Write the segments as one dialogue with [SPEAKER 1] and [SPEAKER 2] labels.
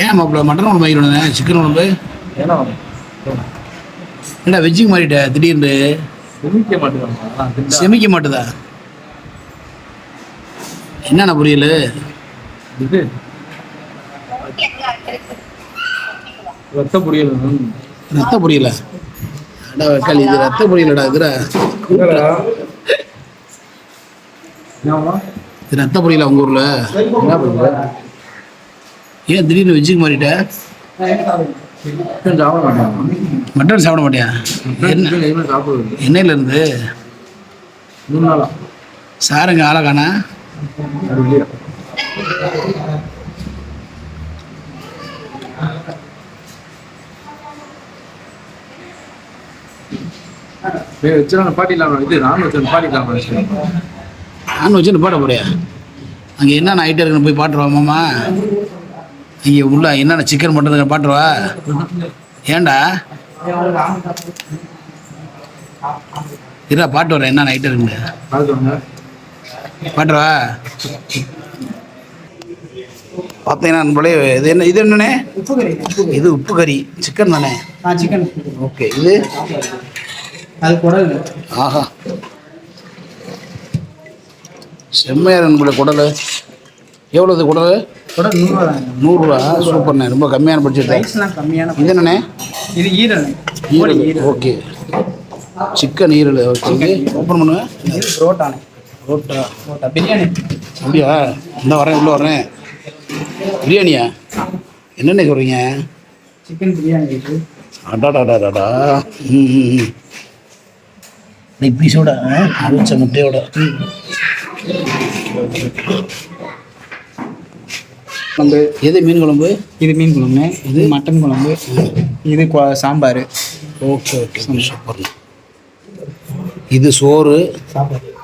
[SPEAKER 1] ஏன் மாப்பிள்ள மட்டன் குழம்பு வாங்கிடுவேன் சிக்கன் குழம்பு?
[SPEAKER 2] ஏன்னா
[SPEAKER 1] ஏன்டா வெஜ்ஜுக்கு மாறிட்ட திடீர்னு?
[SPEAKER 2] செமிக்க மாட்டேங்கிறாங்க
[SPEAKER 1] செமிக்க மாட்டுதா? என்னென்ன புரியல?
[SPEAKER 2] இது. ரத்த புரியல.
[SPEAKER 1] ரத்த புரியல. அடா வெக்காளி இது ரத்த புரியலடா இதுடா. இது ரத்த புரியல உங்க ஊர்ல.
[SPEAKER 2] என்ன பண்ணுற
[SPEAKER 1] ஏன் திடீர்னு வெஜ்ஜுக்கு மாறிட்ட? மட்டன் சாப்பிட மாட்டியா? என்னையில இருந்து? சாருங்க ஆளை
[SPEAKER 2] வச்சிடலாம் பாட்டிலாம் இது நான் வச்சு
[SPEAKER 1] நான் வச்சு பாட போறியா அங்கே என்னென்ன ஐட்டம் இருக்குன்னு போய் பாட்டுருவா மாமா. இங்கே உள்ள என்னென்ன சிக்கன் மட்டன் பாட்டுருவா ஏன்டா? இருடா பாட்டு வரேன் என்னென்ன ஐட்டம் இருக்குன்னு
[SPEAKER 2] பார்த்துவாங்க
[SPEAKER 1] பாட்டுருவா பார்த்தீங்கன்னா நண்பர்களே இது என்ன இது என்னண்ணே? இது உப்பு கறி. சிக்கன் தானே?
[SPEAKER 3] சிக்கன்
[SPEAKER 1] ஓகே இது?
[SPEAKER 3] அது குடல்.
[SPEAKER 1] ஆஹா. செம்மையாக நம்மளுடைய குடல். எவ்வளோது குடல்
[SPEAKER 3] குடல்? நூறுரூவா
[SPEAKER 1] சூப்பர்ண்ணே ரொம்ப கம்மியான பட்ஜெட்
[SPEAKER 3] ரைஸ்லாம் கம்மியான
[SPEAKER 1] இது என்னண்ணே?
[SPEAKER 3] இது ஈரல்.
[SPEAKER 1] ஈரல். ஓகே. சிக்கன் ஈரல் ஓகே ஓப்பன் பண்ணுவேன்
[SPEAKER 3] இது புரோட்டானே
[SPEAKER 1] ரோட்டா
[SPEAKER 3] புரோட்டா. பிரியாணி.
[SPEAKER 1] அப்படியா? இந்த வரேன் உள்ளே வரேன். பிரியாணியா? என்னென்ன சொல்கிறீங்க
[SPEAKER 3] சிக்கன் பிரியாணி
[SPEAKER 1] அடாடாடாடாடா. ம் பீஸோட அரைச்ச முட்டையோட.
[SPEAKER 3] குழம்பு.
[SPEAKER 1] எது மீன் குழம்பு?
[SPEAKER 3] இது மீன் குழம்பு இது மட்டன் குழம்பு இது சாம்பார்.
[SPEAKER 1] Okay okay. சூப்பர் இது சோறு.
[SPEAKER 3] சாப்பாடு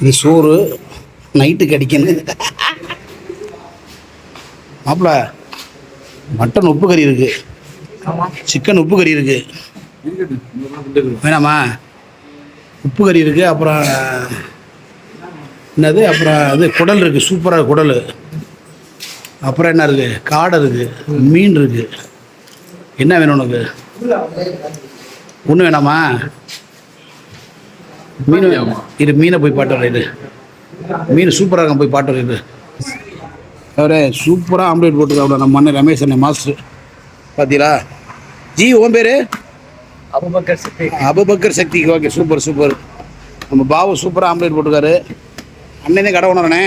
[SPEAKER 1] இது சோறு. நைட்டுக்கு அடிக்கணும். மாப்பிள மட்டன் உப்பு கறி இருக்கு. சிக்கன் உப்பு கறி இருக்கு. வேணாமா? உப்பு கறி இருக்கு அப்புறம் என்னது? அப்புறம் இது குடல் இருக்கு. சூப்பராக குடல். அப்புறம் என்ன இருக்கு? காடை இருக்கு. மீன் இருக்கு. என்ன வேணும் உனக்கு? ஒன்று வேணாமா? மீன். இது மீனை போய் பாட்டு வரேன் இது மீன் சூப்பராக இருக்கும் போய் பாட்டு இது அவரே சூப்பராக ஆம்லேட் போட்டுருக்காப்ல நம்ம அண்ணன் ரமேஷ் அண்ணன் மாஸ்டர். பார்த்தீங்களா ஜி உன் பேர்?
[SPEAKER 3] அபுபக்கர் சித்தி
[SPEAKER 1] அபுபக்கர் சக்தி ஓகே சூப்பர் சூப்பர் நம்ம பாபு சூப்பராக ஆம்லேட் போட்டுருக்காரு அண்ணனே கடை
[SPEAKER 3] ஆமாண்ணே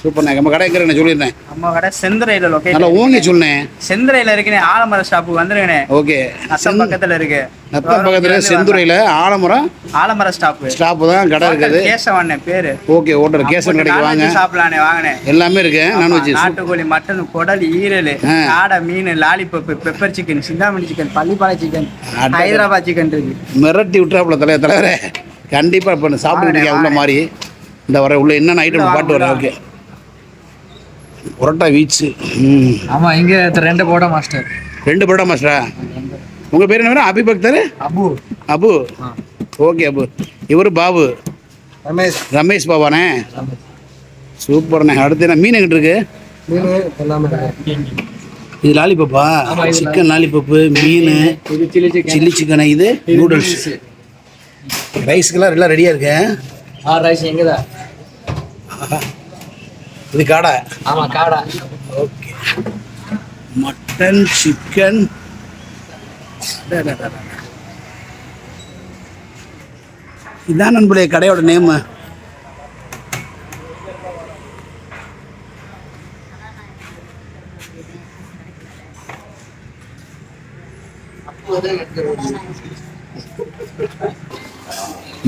[SPEAKER 1] சூப்பர்ண்ணே நம்ம கடை எங்கே சொல்லியிருந்தேன்
[SPEAKER 3] நம்ம கடை செந்துறையில்
[SPEAKER 1] நல்லா
[SPEAKER 3] லொக்கேஷன்
[SPEAKER 1] ஓங்கி சொன்னேன்
[SPEAKER 3] செந்துறையில் இருக்குண்ணே ஆலமர ஸ்டாப்புக்கு வந்துருங்கண்ணே.
[SPEAKER 1] ஓகே.
[SPEAKER 3] நத்தம் பக்கத்தில் இருக்கு.
[SPEAKER 1] நத்தம் பக்கத்தில் செந்துறையில் ஆலமரம்
[SPEAKER 3] ஆலமர ஸ்டாப்பு
[SPEAKER 1] ஸ்டாப்பு தான் கடை இருக்குது.
[SPEAKER 3] கேசவண்ணே பேரு.
[SPEAKER 1] ஓகே ஓட்டர் கேசன் கடைக்கு வாங்க.
[SPEAKER 3] சாப்பிடலானே வாங்கினேன்
[SPEAKER 1] எல்லாமே இருக்கு. நான்வெஜ்
[SPEAKER 3] நாட்டுக்கோழி மட்டன் குடல் ஈரல். காடை மீன் lollipop pepper chicken Chintamani chicken Pallipalayam chicken. Hyderabad chicken இருக்கு.
[SPEAKER 1] மிரட்டி விட்டுறாப்புல தலைவர். தலைவரே கண்டிப்பாக இப்போ சாப்பிட்டு உள்ள மாதிரி இந்த வர உள்ள என்னென்ன ஐட்டம் பாட்டு வரேன் ஓகே புரோட்டா வீச்சு. ம்.
[SPEAKER 3] ஆமா இங்க ரெண்டு போட மாஸ்டர்.
[SPEAKER 1] ரெண்டு புரோட்டா மாஸ்டரா? உங்கள் பேர் என்ன அபி பக்தர்?
[SPEAKER 3] அபு.
[SPEAKER 1] அபு. ஓகே அபு. இவர் பாபு.
[SPEAKER 3] ரமேஷ்.
[SPEAKER 1] ரமேஷ் பாபாண்ணே சூப்பர்ண்ணே. அடுத்து என்ன மீன் எங்கிட்ட இருக்கு? இது லாலிபப்பா? சிக்கன் லாலிபப்பு மீன்
[SPEAKER 3] சில்லி சிக்கன்
[SPEAKER 1] சில்லி சிக்கன் இது? நூடுல்ஸ் ரைஸ்க்கெல்லாம் எல்லாம் ரெடியாக இருக்கு
[SPEAKER 3] ஆ ரைஸ் எங்கதா
[SPEAKER 1] இது காடை?
[SPEAKER 3] ஆமா காடா.
[SPEAKER 1] ஓகே. மட்டன் சிக்கன் இதான் நண்பர்களே கடையோட நேமு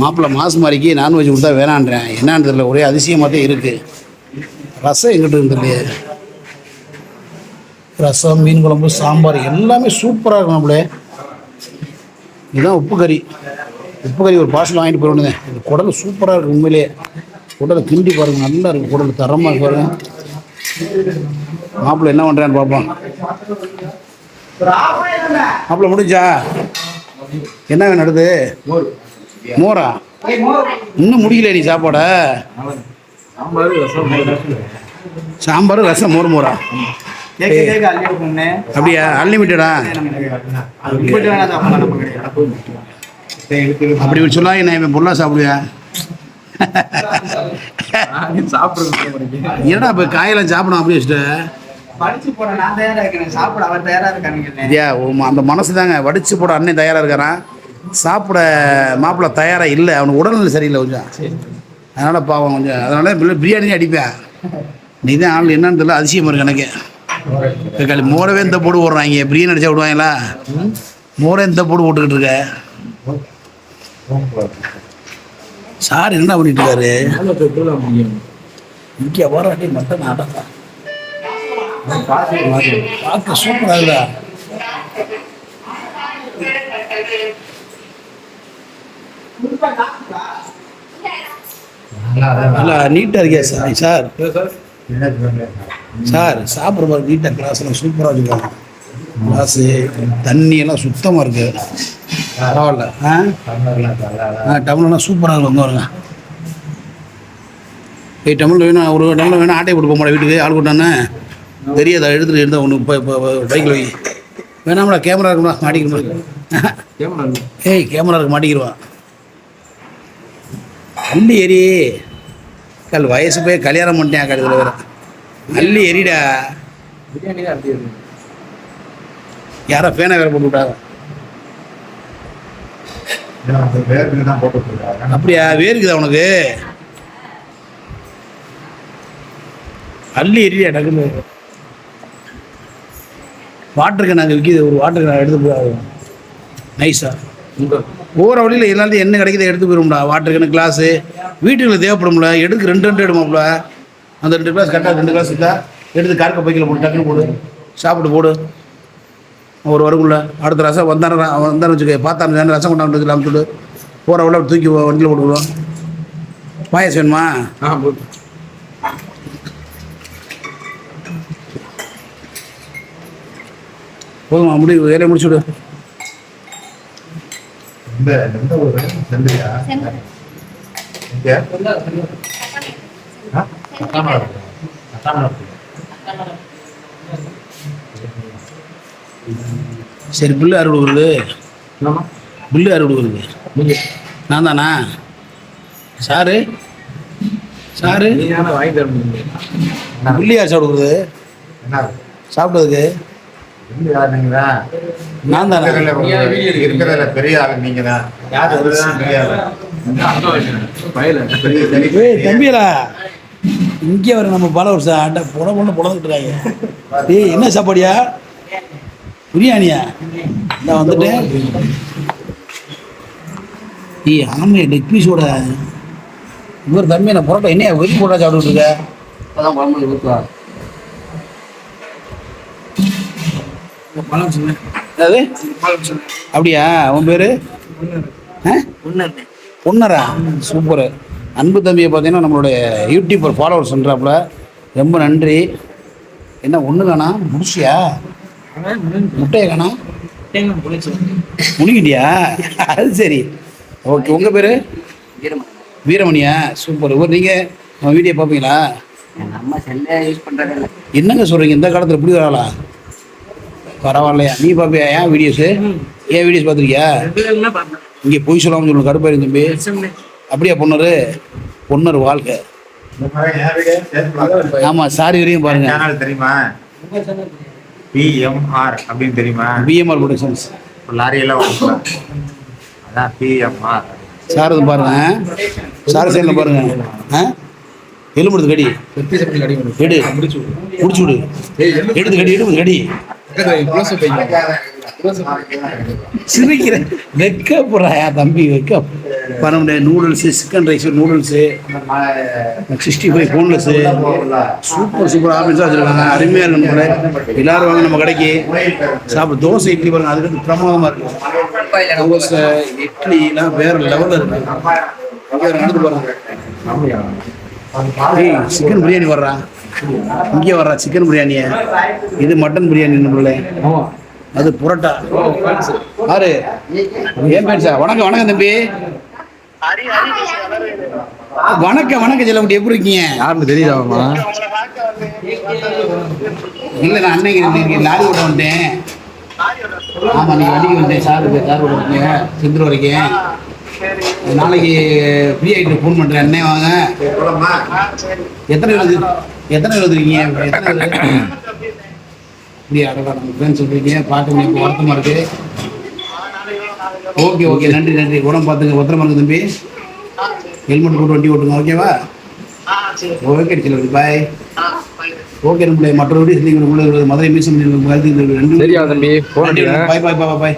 [SPEAKER 1] மாப்பிள்ளை மாசு மாதிரிக்கு நான்வெஜ் கொடுத்தா வேணான்றேன். என்னன்னு தெரியல. ஒரே அதிசயமாக தான் இருக்குது ரசம் எங்கிட்ட இருந்துலையே ரசம் மீன் குழம்பு சாம்பார் எல்லாமே சூப்பராக இருக்கும் நம்மளே இதுதான் உப்பு கறி. உப்பு கறி ஒரு பார்சல் வாங்கிட்டு போயிடுங்க இந்த குடல் சூப்பராக இருக்குது உண்மையிலேயே. குடலை கிண்டி பாருங்க. நல்லா இருக்கும் குடல் தரமாக இருக்கு பாருங்க. மாப்பிள்ளை என்ன பண்ணுறான்னு பார்ப்போம். மாப்பிள்ளை முடிஞ்சா? என்ன வேணும் அடுத்து? மோரா? இன்னும் முடியல நீ சாப்பாட.
[SPEAKER 2] சாம்பார் ரசம்
[SPEAKER 1] சாம்பார் ரசம் மோர் மோரா? அப்படியா? அன்லிமிட்டடா? அப்படி சொல்லாங்க நான் இவன் பொருளா சாப்பிடுவியா? என்னடா இப்போ காயெல்லாம் சாப்பிடும் அப்படி வச்சுட்டு?
[SPEAKER 3] படிச்சு போட நான் தயாரா இருக்கேன். சாப்பிட அவர் தயாரா இருக்கானுங்க
[SPEAKER 1] ஐயா உம் அந்த மனசு தாங்க. வடிச்சு போட அண்ணன் தயாராக இருக்காரான் சாப்பிட மாப்பிள்ளை தயாராக இல்லை அவனுக்கு உடல்நிலை சரியில்லை கொஞ்சம். அதனால் பாவம் கொஞ்சம் அதனால பிரியாணி அடிப்பேன் நீ தான் ஆள் என்னன்னு தெரியல அதிசயமாக இருக்கு எனக்கு. களி மோரவே இந்த போடு போடுறாங்க பிரியாணி அடிச்சா விடுவாங்களா? மோரே இந்த போடு போட்டுக்கிட்டு இருக்க. சார் என்ன பண்ணிட்டு இருக்காரு? இங்கே வர நாட்டம் பார்க்க சூப்பராக நல்லா நீட்டாக இருக்கே சார். சார் சார் சாப்பிட்ற மாதிரி நீட்டாக கிளாஸ்லாம் சூப்பராக வச்சுருக்காங்க கிளாஸு தண்ணி எல்லாம் சுத்தமாக இருக்கு. பரவாயில்ல. ஆ? ஆ டம்ளர்லாம் சூப்பராக இருக்கு வந்து வருங்க ஏய் டம்ளர் வேணும் ஒரு டம்ளர் வேணும் ஆட்டை போட்டு போக மாட்டேன் வீட்டுக்கு. ஆள் கூட்டானே தெரியாதா? எடுத்துகிட்டு இருந்தால் ஒன்று இப்போ இப்போ பைக்கில் வை வேணாம்டா கேமரா இருக்குமா மாட்டிக்கணும்
[SPEAKER 2] கேமரா
[SPEAKER 1] ஏய் கேமரா இருக்கு மாட்டிக்கிடுவான். அள்ளி எரி கல் வயசு போய் கல்யாணம் பண்ணிட்டேன் கழுத்தில் வேற. அள்ளி எரிடா
[SPEAKER 2] பிரியாணி தான்
[SPEAKER 1] யாரோ ஃபேனை வேற போட்டு விட்டாங்க. அப்படியா? வேர்க்குதா உனக்கு? அள்ளி எரியா டக்குன்னு. வாட்டருக்கு நாங்கள் விற்கிது ஒரு வாட்டருக்கு நான் எடுத்து போய் நைஸா போகிற வழியில் எல்லாத்தையும் என்ன கிடைக்குதோ எடுத்து போயிரும்டா. வாட்டர் கேனு கிளாஸு வீட்டுக்குள்ள தேவைப்படும்ல. எடுக்கு ரெண்டு ரெண்டு எடுமாப்ல அந்த ரெண்டு கிளாஸ் கரெக்டாக ரெண்டு கிளாஸ் இருக்கா எடுத்து கார்க்க பைக்கில் போட்டு டக்குன்னு போடு. சாப்பிட்டு போடு. ஒரு வரக்குள்ள அடுத்த ரசம் வந்தான வந்தான்னு வச்சுக்க. பார்த்தான்னு ரசம் கொண்டாந்து சொல்லு. போகிற வழியில் தூக்கி வண்டியில் போட்டுக்கிறோம் பாயசம் வேணுமா?
[SPEAKER 2] ஆ
[SPEAKER 1] போதுமா? முடி வேலையை முடிச்சு விடு
[SPEAKER 4] இந்த எந்த ஊரு செந்தியா.
[SPEAKER 1] சரி பில்லு யார் கொடுக்குறது பில்லு யார் கொடுக்குறது நான் தானா சாரு? சாரு? பில்லு யார்
[SPEAKER 4] என்ன?
[SPEAKER 1] சாப்பிட்டதுக்கு?
[SPEAKER 4] யார் நீங்க தான்
[SPEAKER 1] நான் தானே.
[SPEAKER 4] இருக்கிறதுல பெரிய ஆளு நீங்க தான்
[SPEAKER 1] தம்பியலா இங்கே வர நம்ம பல வருஷம் ஆட்ட புட பொண்ணு புடந்துட்டு இருக்காங்க. ஏய் என்ன சாப்பாடியா? பிரியாணியா? நான் வந்துட்டேன் ஏய் ஆமையா லெக் பீஸோட இவர் தம்பி நான் புரோட்டா என்ன வெறி போட்டா சாப்பிட்டுட்டு இருக்க?
[SPEAKER 2] அதான் குழம்பு ஊற்றுவா பழம் சொன்னேன்
[SPEAKER 1] அது
[SPEAKER 2] பழம் சொன்னேன்
[SPEAKER 1] அப்படியா? உன் பேரு? ஆ? பொன்னரா. சூப்பர். அன்பு தம்பியை பார்த்தீங்கன்னா நம்மளுடைய யூடியூபர் ஃபாலோவர்ஸ் பண்ணுறாப்புல ரொம்ப நன்றி. என்ன ஒன்று காணா முடிச்சியா? முட்டையை காணா முடிக்கிட்டியா அது சரி. ஓகே உங்கள் பேர்? வீரமணியா? சூப்பர். ஒரு நீங்கள் நம்ம வீடியோ பார்ப்பீங்களா?
[SPEAKER 3] நம்ம செல்ல யூஸ் பண்றது இல்ல.
[SPEAKER 1] என்னங்க சொல்கிறீங்க இந்த காலத்தில் இப்படி வரலாம் பரவாயில்லையா. நீ பார்ப்பியா ஏன் வீடியோஸு ஏன் வீடியோஸ் பார்த்துருக்கியா? இங்கே பொய் சொல்லாமல் சொல்லணும் கருப்பாயிரும் தம்பி. அப்படியா பொண்ணரு? பொண்ணர் வாழ்க்கை. ஆமாம் சாரி வரையும் பாருங்க.
[SPEAKER 4] சேனல் தெரியுமா? பிஎம்ஆர் அப்படின்னு தெரியுமா?
[SPEAKER 1] பிஎம்ஆர் ப்ரொடக்ஷன்ஸ்
[SPEAKER 4] ஒரு லாரி எல்லாம் ஓட்டுறா. அதான் பிஎம்ஆர்
[SPEAKER 1] சார் இது பாருங்க. சார் சேர்ந்து பாருங்க. ஆ? எலும்புடுது கடி.
[SPEAKER 2] வெட்டி சப்படி கடி
[SPEAKER 1] எடு.
[SPEAKER 2] முடிச்சு
[SPEAKER 1] முடிச்சு விடு. எடுத்து கடி. எடுத்து கடி. சிரிக்கிற. வெக்க போறாயா தம்பி வெக்க பண்ண முடியாது noodles chicken rice noodles sixty five boneless super super ஆஃபீஸாக வச்சுருக்காங்க அருமையாக இருக்கு நம்மள. எல்லாரும் வாங்க நம்ம கடைக்கு. சாப்பிட தோசை இட்லி பாருங்க. அதுக்கு வந்து பிரமாதமாக இருக்கு. தோசை இட்லிலாம் வேற லெவலில் இருக்கு. நடந்து பாருங்க சிக்கன் பிரியாணி வர்றா. இங்கே வர்றா சிக்கன் பிரியாணியை. இது மட்டன் பிரியாணி நம்மள அது புரோட்டா. யாரு ஏன் பேர் சார் வணக்கம் வணக்கம் தம்பி. வணக்கம் வணக்கம் செல்லமுடி எப்படி இருக்கீங்க?
[SPEAKER 2] யாருன்னு தெரியுதாமா
[SPEAKER 1] இல்லை நான் அன்னைக்கு லாரி ஓட்ட வந்தேன். ஆமாம் நீங்கள் வண்டிக்கு வந்தேன். சார் சார் ஓட்ட வந்தீங்க. செந்துரு வரைக்கும். நாளைக்கு ஃப்ரீ ஆகிட்டு ஃபோன் பண்ணுறேன் அண்ணே வாங்க. எத்தனை எழுது எத்தனை எழுதுறீங்க? எத்தனை அப்படியா அடடா நம்ம ஃப்ரெண்ட்ஸ் சொல்கிறீங்க பார்க்க முடியும் வருத்தமாக இருக்கு. ஓகே ஓகே நன்றி நன்றி. உடம்பு பார்த்துங்க. பத்திரமா இருக்கு தம்பி. ஹெல்மெட் போட்டு வண்டி ஓட்டுங்க ஓகேவா ஓகே சில பாய் ஓகே நம்மளே மற்றபடி நீங்கள் உள்ள மதுரை மீசம் நன்றி பாய் பாய் பாய் பாய்